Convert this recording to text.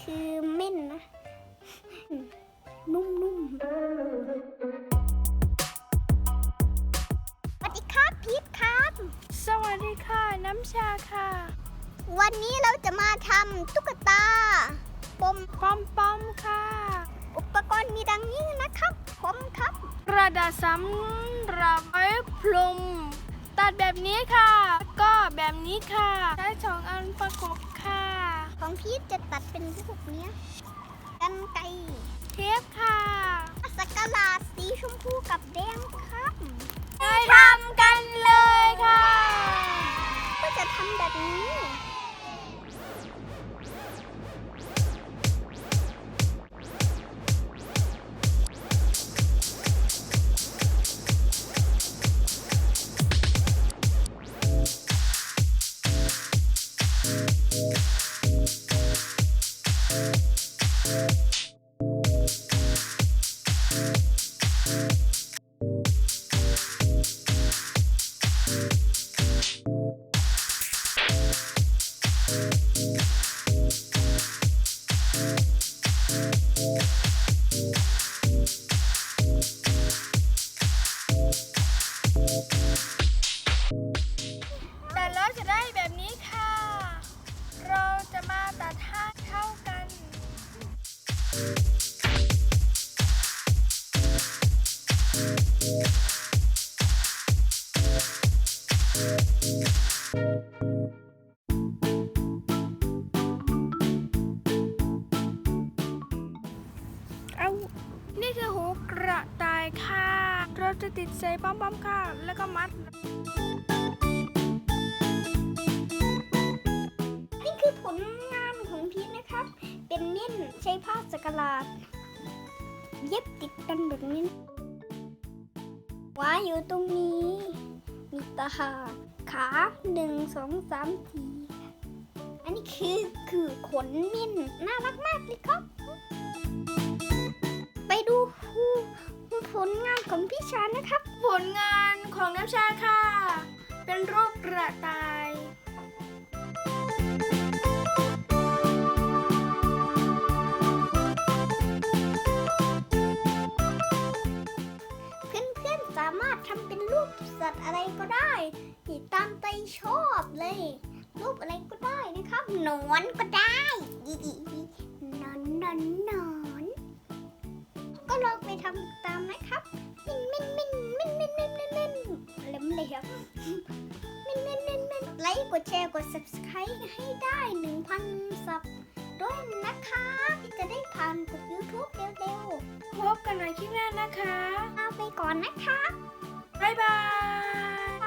คือเม่นนะ นุ่มๆ สวัสดีครับพีทครับ สวัสดีค่ะน้ำชาค่ะ วันนี้เราจะมาทำตุ๊กตาปมปอมปอมค่ะ อุปกรณ์มีดังนี้นะครับ ผมครับ กระดาษสำหรับไว้พรมตัดแบบนี้ค่ะแล้วก็แบบนี้ค่ะ ใช้สองอันประกบค่ะ ของ พีทจะตัดเป็นรูปเนี้ยกันไก่เทปค่ะสักกะลาดสีชมพูกับแดงครับไปทำกัน แต่แล้วจะได้แบบนี้ค่ะ เราจะมาตัดห้าเท่ากัน เอานี่คือหูกระต่ายค่ะ เราจะติดใส่ป้อมๆค่ะ แล้วก็มัด นี่คือผลงานของพีทนะครับ เป็นเม่นใช้ผ้าสักกะลาด เย็บติดกันแบบนี้ว้าอยู่ตรงนี้ มีตา ขาหนึ่งสองสามสี่อันนี้คือคือขนมิ้นน่ารักมากเลยครับ ไปดูผลงานของพี่ชานนะครับ ผลงานของน้ำชาค่ะ เป็นรูปกระต่าย ป็นรูปสัตว์อะไรก็ได้ที่ตามใจชอบเลย รูปอะไรก็ได้นะครับหนอนก็ได้ดีดีนอนนอนนอนก็ลองไปทำตามนะครับมินมินมินมินมินมินมินมินเล็มเลยครับมินมินมินมินไลค์กดแชร์กด subscribe ให้ได้1,000ซับด้วยนะคะที่จะได้ผ่านกด YouTube เร็วๆพบกันใหม่คลิปหน้านะคะลาไปก่อนนะคะ バイバイ。